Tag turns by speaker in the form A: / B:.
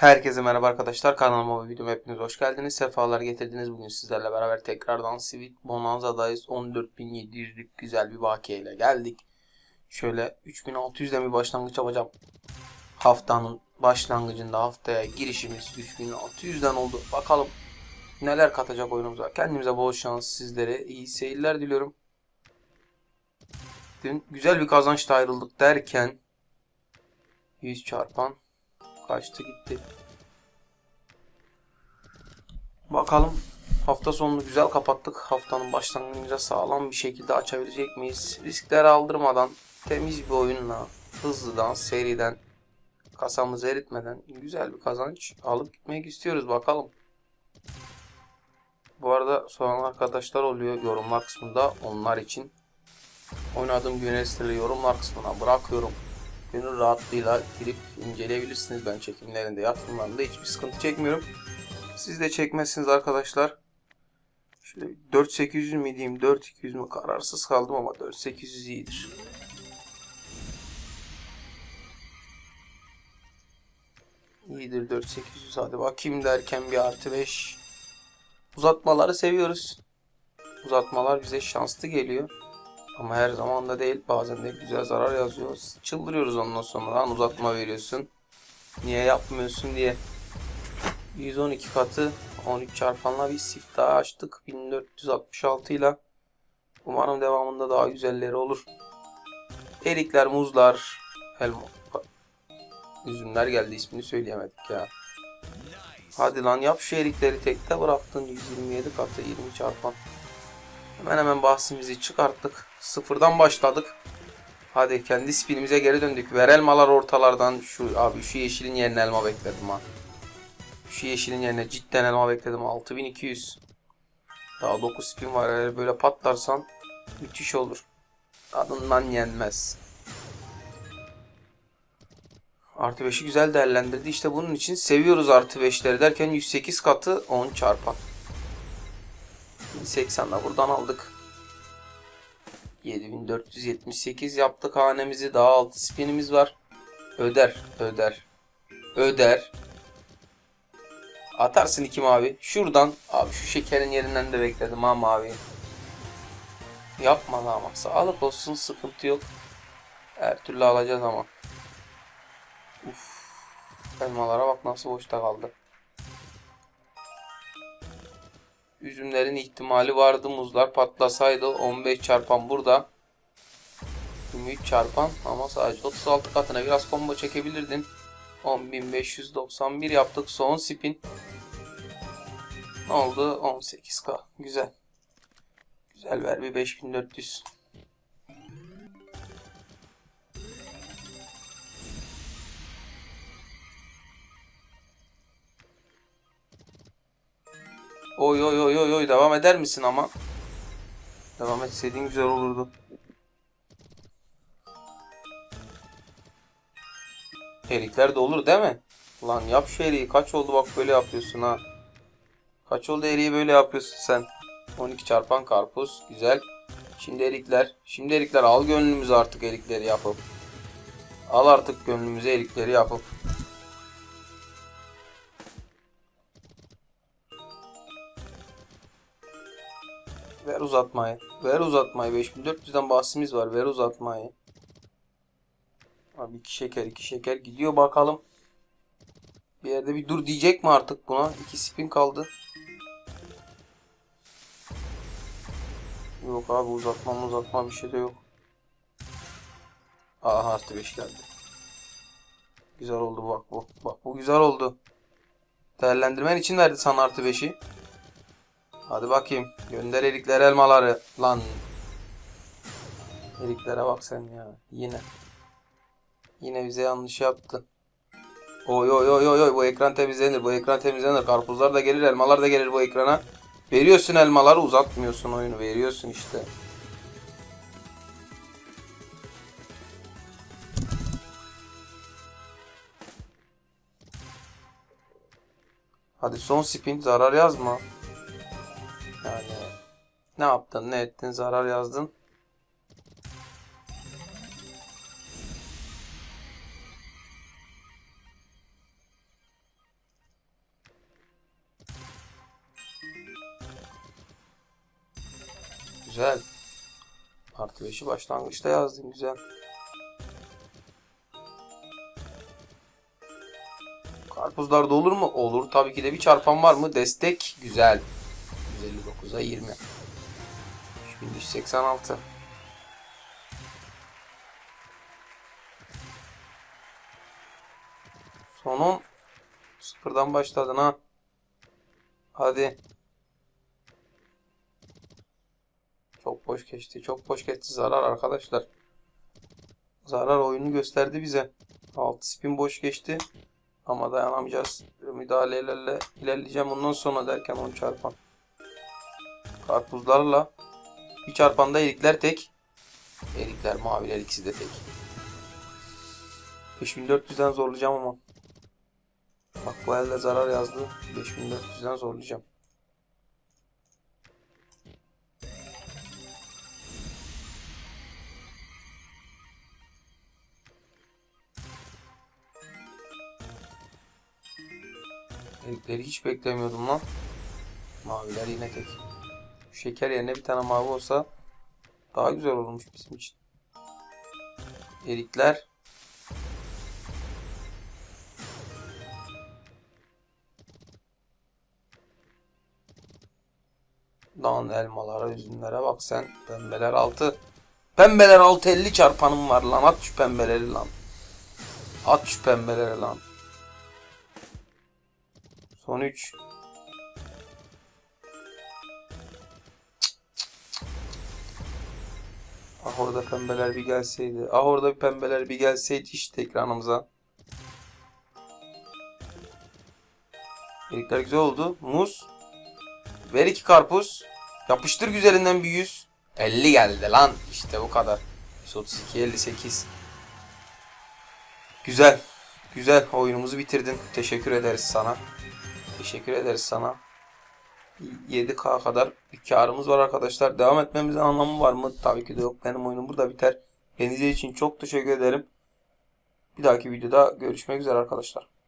A: Herkese merhaba arkadaşlar. Kanalıma ve videoma hepiniz hoş geldiniz. Sefalar getirdiniz. Bugün sizlerle beraber tekrardan Sweet Bonanza'dayız. 14.700'lük güzel bir bakiye ile geldik. Şöyle 3600'den bir başlangıç yapacağım. Haftanın başlangıcında haftaya girişimiz 3600'den oldu. Bakalım neler katacak oyunumuza. Kendimize bol şans sizlere. iyi seyirler diliyorum. Dün güzel bir kazançla ayrıldık derken 100 çarpan Kaçtı gitti. Bakalım hafta sonunu güzel kapattık. Haftanın başlangıcında sağlam bir şekilde açabilecek miyiz? Riskler aldırmadan temiz bir oyunla hızlıdan seriden kasamızı eritmeden güzel bir kazanç alıp gitmek istiyoruz. Bakalım. Bu arada soran arkadaşlar oluyor yorumlar kısmında. Onlar için oynadığım güneşleri yorumlar kısmına bırakıyorum gönül rahatlığıyla girip inceleyebilirsiniz. Ben çekimlerinde, yapımlarında hiçbir sıkıntı çekmiyorum. Siz de çekmezsiniz arkadaşlar. Şöyle 4800 mi diyeyim, 4200 mü kararsız kaldım ama 4800 iyidir. İyidir 4800 hadi bakayım derken bir artı 5. Uzatmaları seviyoruz. Uzatmalar bize şanslı geliyor. Ama her zaman da değil. Bazen de güzel zarar yazıyoruz. Çıldırıyoruz ondan sonra. Uzatma veriyorsun. Niye yapmıyorsun diye. 112 katı 13 çarpanla bir sift daha açtık. 1466 ile. Umarım devamında daha güzelleri olur. Erikler, muzlar, elma. Üzümler geldi ismini söyleyemedik ya. Hadi lan yap şu erikleri tekte bıraktın 127 katı 20 çarpan. Hemen hemen bahsimizi çıkarttık. Sıfırdan başladık. Hadi kendi spinimize geri döndük. Ver elmalar ortalardan. Şu abi şu yeşilin yerine elma bekledim ha. Şu yeşilin yerine cidden elma bekledim. 6200. Daha 9 spin var. Eğer böyle patlarsan müthiş olur. Adından yenmez. Artı 5'i güzel değerlendirdi. İşte bunun için seviyoruz artı 5'leri derken 108 katı 10 çarpan. 1080'de buradan aldık. 7478 yaptık hanemizi. Daha 6 spinimiz var. Öder, öder. Öder. Atarsın iki mavi. Şuradan abi şu şekerin yerinden de bekledim ha mavi. Yapma da ama. Sağlık olsun sıkıntı yok. Her türlü alacağız ama. Uf. Elmalara bak nasıl boşta kaldı. Üzümlerin ihtimali vardı. Muzlar patlasaydı 15 çarpan burada. 23 çarpan ama sadece 36 katına biraz combo çekebilirdin. 10.591 yaptık son spin. Ne oldu? 18k. Güzel. Güzel ver bir 5400. Oy oy oy oy oy devam eder misin ama? Devam etseydin güzel olurdu. Erikler de olur değil mi? Lan yap şu eriği. Kaç oldu bak böyle yapıyorsun ha. Kaç oldu eriği böyle yapıyorsun sen. 12 çarpan karpuz. Güzel. Şimdi erikler. Şimdi erikler al gönlümüzü artık erikleri yapıp. Al artık gönlümüzü erikleri yapıp. Ver uzatmayı. Ver uzatmayı. 5400'den bahsimiz var. Ver uzatmayı. Abi iki şeker iki şeker gidiyor bakalım. Bir yerde bir dur diyecek mi artık buna? İki spin kaldı. Yok abi uzatma uzatma bir şey de yok. Aha artı 5 geldi. Güzel oldu bak bu. Bak bu güzel oldu. Değerlendirmen için verdi sana artı 5'i. Hadi bakayım. Gönder erikler elmaları. Lan. Eriklere bak sen ya. Yine. Yine bize yanlış yaptın. Oy oy oy oy oy bu ekran temizlenir. Bu ekran temizlenir. Karpuzlar da gelir, elmalar da gelir bu ekrana. Veriyorsun elmaları uzatmıyorsun oyunu. Veriyorsun işte. Hadi son spin zarar yazma. Ne yaptın, ne ettin, zarar yazdın. Güzel. Artı 5'i başlangıçta yazdın güzel. Karpuzlarda olur mu? Olur. Tabii ki de bir çarpan var mı? Destek. Güzel. 159'a 20. 3186. Son 10. Sıfırdan başladın ha. Hadi. Çok boş geçti. Çok boş geçti. Zarar arkadaşlar. Zarar oyunu gösterdi bize. 6 spin boş geçti. Ama dayanamayacağız. Müdahalelerle ilerleyeceğim ondan sonra derken 10 çarpan. Karpuzlarla. Bir çarpanda erikler tek. Erikler maviler ikisi de tek. 5400'den zorlayacağım ama. Bak bu elde zarar yazdı. 5400'den zorlayacağım. Erikleri hiç beklemiyordum lan. Maviler yine tek. Şeker yerine bir tane mavi olsa daha güzel olurmuş bizim için. Erikler. Lan elmalara, üzümlere bak sen. Pembeler altı. Pembeler altı 50 çarpanım var lan. At şu pembeleri lan. At şu pembeleri lan. Son 3. Ah orada pembeler bir gelseydi. Ah orada bir pembeler bir gelseydi işte ekranımıza. Erikler güzel oldu. Muz. Ver iki karpuz. Yapıştır güzelinden bir 100. 50 geldi lan. İşte bu kadar. 132 58. Güzel. Güzel. Oyunumuzu bitirdin. Teşekkür ederiz sana. Teşekkür ederiz sana. 7K kadar bir karımız var arkadaşlar. Devam etmemizin anlamı var mı? Tabii ki de yok. Benim oyunum burada biter. Kendinize için çok teşekkür ederim. Bir dahaki videoda görüşmek üzere arkadaşlar.